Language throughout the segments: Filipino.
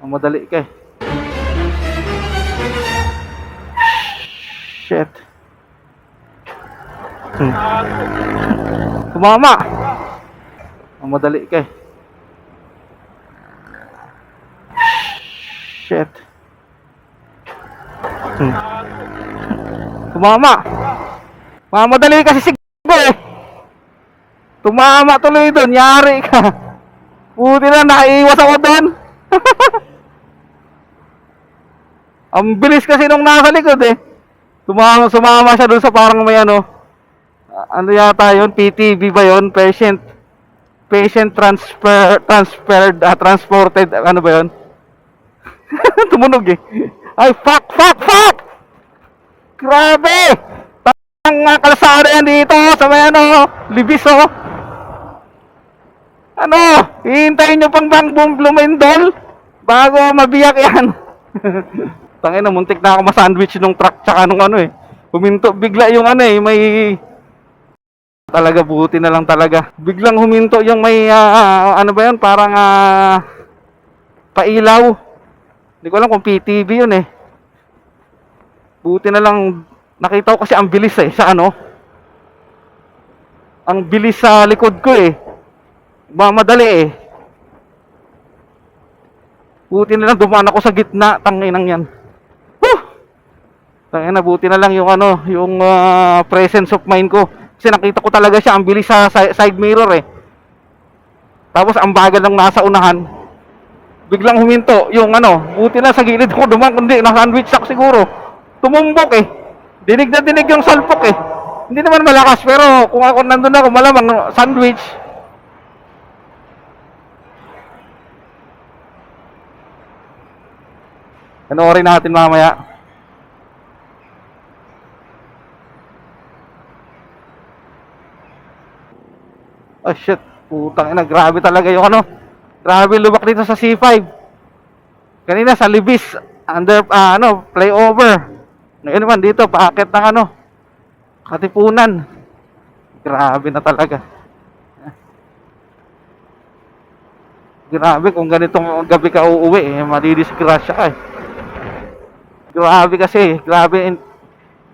Mamadali ka eh. Shit. Hmm. Tumama! Mamadali ka eh. Shit. Tumama! Mamadali kasi si eh. Tumama tuloy doon, yari ka. Buti na naiwas ako doon. Ang bilis kasi nung nasa likod eh. Tumama, sumama siya doon sa parang may ano. Ano yata yun? PTV ba yun? Patient patient transfer transferred ah, transported ano ba yun? Tumunog eh. Ay fuck fuck fuck! Grabe! Tang uh, kalsada yan dito sa may ano, libis oh. Ano? Hihintayin nyo pang bang bum lumindol bago mabiyak yan. Tangin na, muntik na ako ma-sandwich nung truck tsaka nung ano eh. Huminto bigla yung ano eh, may talaga buti na lang talaga. Biglang huminto yung may ah, ano ba yun, parang ah, pailaw. Hindi ko alam kung PTV yun eh. Buti na lang nakita ko kasi ang bilis eh sa ano. Ang bilis sa likod ko eh. Mamadali eh. Buti na lang dumaan ako sa gitna, tanginang yan. Whew! Tangina, buti na lang yung ano, yung ah, presence of mind ko. Kasi nakita ko talaga siya, ang bilis sa si- side mirror eh. Tapos ang bagal ng nasa unahan. Biglang huminto yung ano, buti na sa gilid ko dumaan, kundi na-sandwich ako siguro. Tumumbok eh. Dinig na dinig yung salpok eh. Hindi naman malakas pero kung ako nandun ako malamang sandwich. Panoorin natin mamaya. Oh shit, putang ina, grabe talaga yung ano. Grabe lubak dito sa C5. Kanina sa Libis, under ah, ano, flyover. Ngayon naman dito, paakit ng ano, Katipunan. Grabe na talaga. Grabe kung ganitong gabi ka uuwi, eh, madidisgrasya ka eh. Grabe kasi, grabe.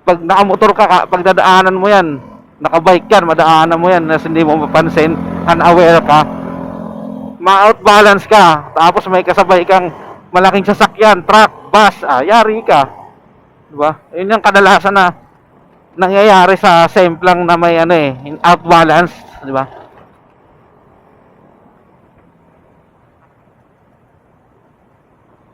Pag nakamotor ka, ka- pag dadaanan mo yan, nakabike yan, madaanan mo yan, nas hindi mo mapansin, unaware ka, ma-outbalance ka, tapos may kasabay kang malaking sasakyan, truck, bus, ah, yari ka. Diba? Yun yung kadalasan na nangyayari sa semplang na may ano eh, outbalance, di ba?